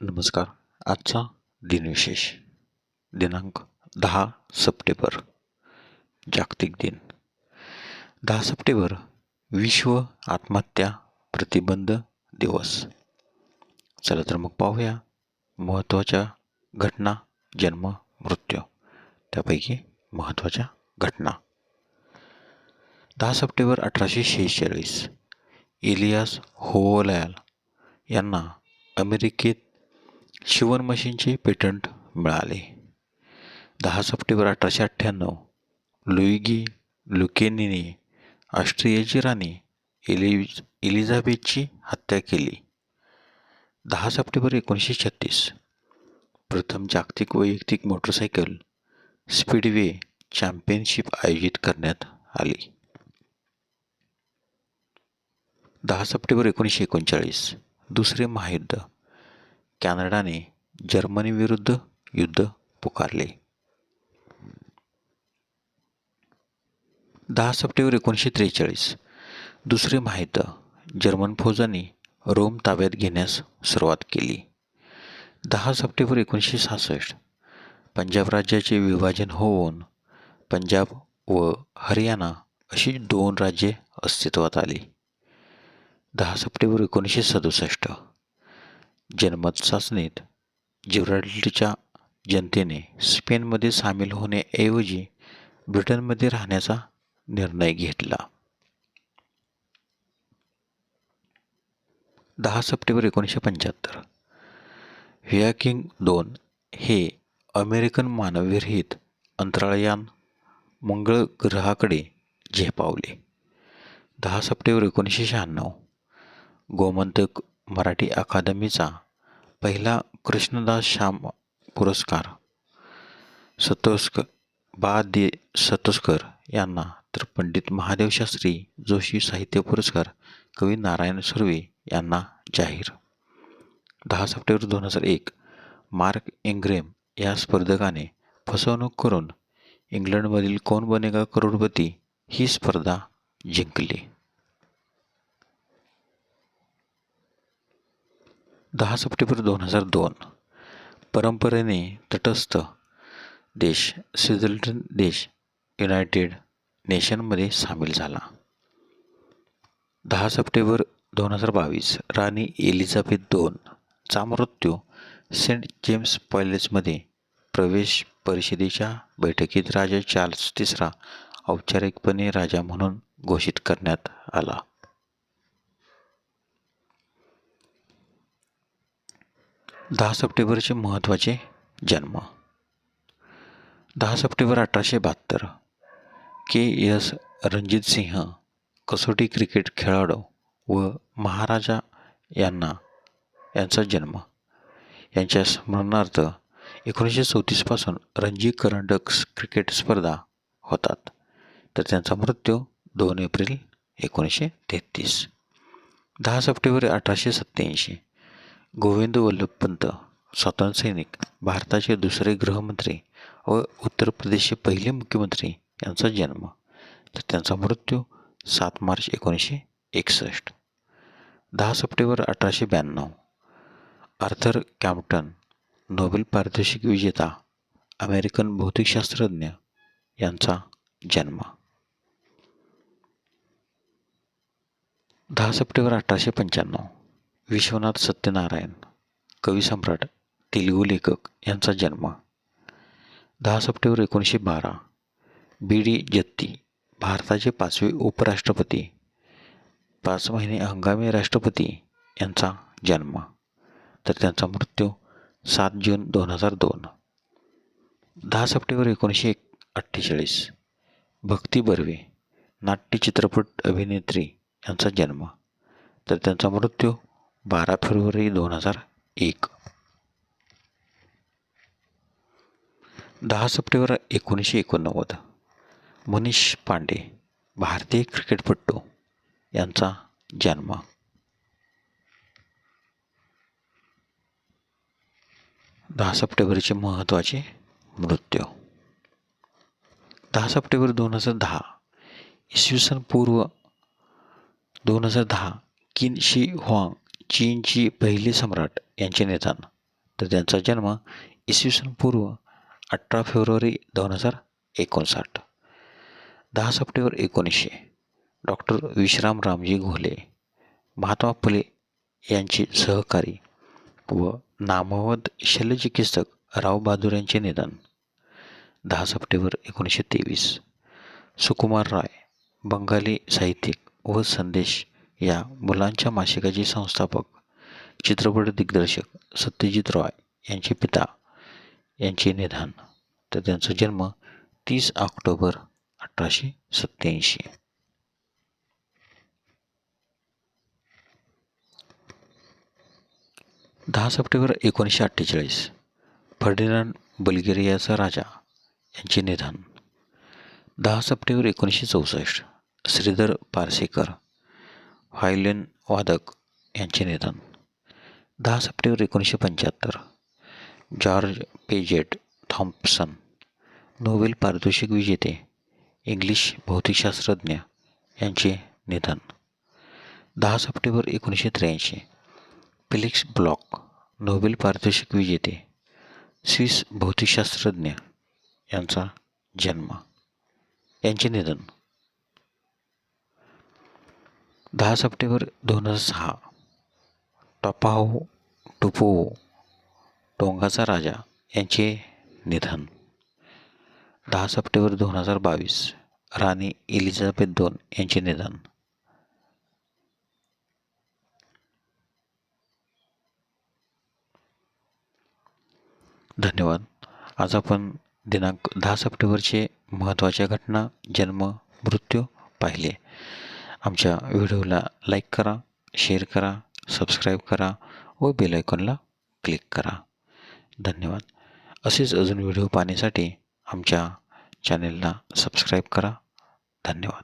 नमस्कार. आजचा दिनविशेष दिनांक दहा सप्टेंबर जागतिक दिन. दहा सप्टेंबर विश्व आत्महत्या प्रतिबंध दिवस. चला तर मग पाहूया महत्त्वाच्या घटना जन्म मृत्यू त्यापैकी महत्त्वाच्या घटना. दहा सप्टेंबर अठराशे शेहेचाळीस इलियास होवलयाल यांना अमेरिकेत शिवण मशीनचे पेटंट मिळाले. दहा सप्टेंबर अठराशे अठ्ठ्याण्णव लुईगी लुकेनीने ऑस्ट्रियाची राणी एलिज एलिझाबेथची हत्या केली. दहा सप्टेंबर एकोणीसशे छत्तीस प्रथम जागतिक वैयक्तिक मोटरसायकल स्पीडवे चॅम्पियनशिप आयोजित करण्यात आली. दहा सप्टेंबर एकोणीसशे एकोणचाळीस दुसरे महायुद्ध. कॅनडाने जर्मनीविरुद्ध युद्ध पुकारले. दहा सप्टेंबर एकोणीसशे त्रेचाळीस दुसरे महायुद्ध जर्मन फौजांनी रोम ताब्यात घेण्यास सुरुवात केली. दहा सप्टेंबर एकोणीसशे सहासष्ट पंजाब राज्याचे विभाजन होऊन पंजाब व हरियाणा अशी दोन राज्ये अस्तित्वात आली. दहा सप्टेंबर एकोणीसशे सदुसष्ट जनमत चाचणीत जिब्राल्टरच्या जनतेने स्पेनमध्ये सामील होण्याऐवजी ब्रिटनमध्ये राहण्याचा निर्णय घेतला. दहा सप्टेंबर एकोणीसशे पंच्याहत्तर व्हियाकिंग दोन हे अमेरिकन मानवविरहित अंतराळयान मंगळ ग्रहाकडे झेपावले. दहा सप्टेंबर एकोणीसशे शहाण्णव गोमंतक मराठी अकादमीचा पहिला कृष्णदास श्याम पुरस्कार. सतोस्क बा दे सतोस्कर यांना तर पंडित महादेव शास्त्री जोशी साहित्य पुरस्कार कवी नारायण सुर्वे यांना जाहीर. दहा सप्टेंबर दोन हजार एक मार्क इंग्रेम या स्पर्धकाने फसवणूक करून इंग्लंडमधील कोण बनेगा करोडपती ही स्पर्धा जिंकली. दहा सप्टेंबर दोन हजार दोन. परंपरेने तटस्थ देश स्वित्झर्लंड देश युनायटेड नेशनमध्ये सामील झाला. दहा सप्टेंबर दोन हजार बावीस राणी एलिझाबेथ दोनचा मृत्यू सेंट जेम्स पॅलेसमध्ये प्रवेश परिषदेच्या बैठकीत राजा चार्ल्स तिसरा औपचारिकपणे राजा म्हणून घोषित करण्यात आला. दहा सप्टेंबरचे महत्त्वाचे जन्म. दहा सप्टेंबर अठराशे बहात्तर. के. एस. रणजित सिंह कसोटी क्रिकेट खेळाडू व महाराजा यांना यांचा जन्म. यांच्या स्मरणार्थ एकोणीसशे चौतीसपासून रणजी करंडक क्रिकेट स्पर्धा होतात. तर त्यांचा मृत्यू दोन एप्रिल एकोणीसशे तेहतीस. दहा सप्टेंबर अठराशे सत्त्याऐंशी. गोविंद वल्लभ पंत स्वातंत्र्यसैनिक भारताचे दुसरे गृहमंत्री व उत्तर प्रदेशचे पहिले मुख्यमंत्री यांचा जन्म. तर त्यांचा मृत्यू सात मार्च एकोणीसशे एकसष्ट. दहा सप्टेंबर अठराशे ब्याण्णव. आर्थर कॅम्प्टन नोबेल पारितोषिक विजेता अमेरिकन भौतिकशास्त्रज्ञ यांचा जन्म. दहा सप्टेंबर अठराशे पंच्याण्णव. विश्वनाथ सत्यनारायण कवी सम्राट तेलुगू लेखक यांचा जन्म दहा सप्टेंबर एकोणीसशे बारा बी डी जत्ती भारताचे पाचवे उपराष्ट्रपती पाच महिने हंगामी राष्ट्रपती यांचा जन्म. तर त्यांचा मृत्यू सात जून दोन हजार दोन. दहा सप्टेंबर एकोणीसशे एक अठ्ठेचाळीस भक्ती बर्वे नाट्य चित्रपट अभिनेत्री यांचा जन्म. तर त्यांचा मृत्यू बारा फेब्रुवारी दोन हजार एक. दहा सप्टेंबर एकोणीसशे एकोणनव्वद. मनीष पांडे भारतीय क्रिकेटपटू यांचा जन्म. दहा सप्टेंबरचे महत्त्वाचे मृत्यू. दहा सप्टेंबर दोन हजार दहा. इसवी सन पूर्व दोन हजार दहा किन शी हुआंग चीनची पहिली सम्राट यांचे निधन तर त्यांचा जन्म इसवी सन पूर्व अठरा फेब्रुवारी दोन हजार एकोणसाठ. दहा सप्टेंबर एकोणीसशे. डॉक्टर विश्राम रामजी घोले महात्मा फुले यांचे सहकारी व नामवत शल्यचिकित्सक राव बहादूर यांचे निधन दहा सप्टेंबर एकोणीसशे तेवीस. सुकुमार राय बंगाली साहित्यिक व संदेश या मुलांच्या मासिकाचे संस्थापक चित्रपट दिग्दर्शक सत्यजित रॉय यांचे पिता यांचे निधन. तर त्यांचा जन्म तीस ऑक्टोबर अठराशे सत्याऐंशी दहा सप्टेंबर एकोणीसशे अठ्ठेचाळीस फर्डिनांड बल्गेरियाचा राजा यांचे निधन. दहा सप्टेंबर एकोणीसशे चौसष्ट श्रीधर पारसेकर व्हायलिन वादक यांचे निधन. दहा सप्टेंबर एकोणीसशे पंच्याहत्तर जॉर्ज पेजेट थॉम्पसन नोबेल पारितोषिक विजेते इंग्लिश भौतिकशास्त्रज्ञ यांचे निधन. दहा सप्टेंबर एकोणीसशे त्र्याऐंशी फिलिक्स ब्लॉक नोबेल पारितोषिक विजेते स्विस भौतिकशास्त्रज्ञ यांचा जन्म. यांचे निधन. दहा सप्टेंबर दोन हजार सहा. टपाहो टुपो टोंगाचा राजा यांचे निधन. दहा सप्टेंबर दोन हजार बावीस राणी एलिझाबेथ दोन यांचे निधन. धन्यवाद. आज आपण दिनांक दहा सप्टेंबरचे महत्त्वाच्या घटना जन्म मृत्यू पाहिले. आमच्या व्हिडिओला लाईक करा शेअर करा सबस्क्राईब करा व बेल आयकॉनला क्लिक करा. धन्यवाद. असेच अजून व्हिडिओ पाहण्यासाठी आमच्या चॅनेलला सबस्क्राईब करा. धन्यवाद.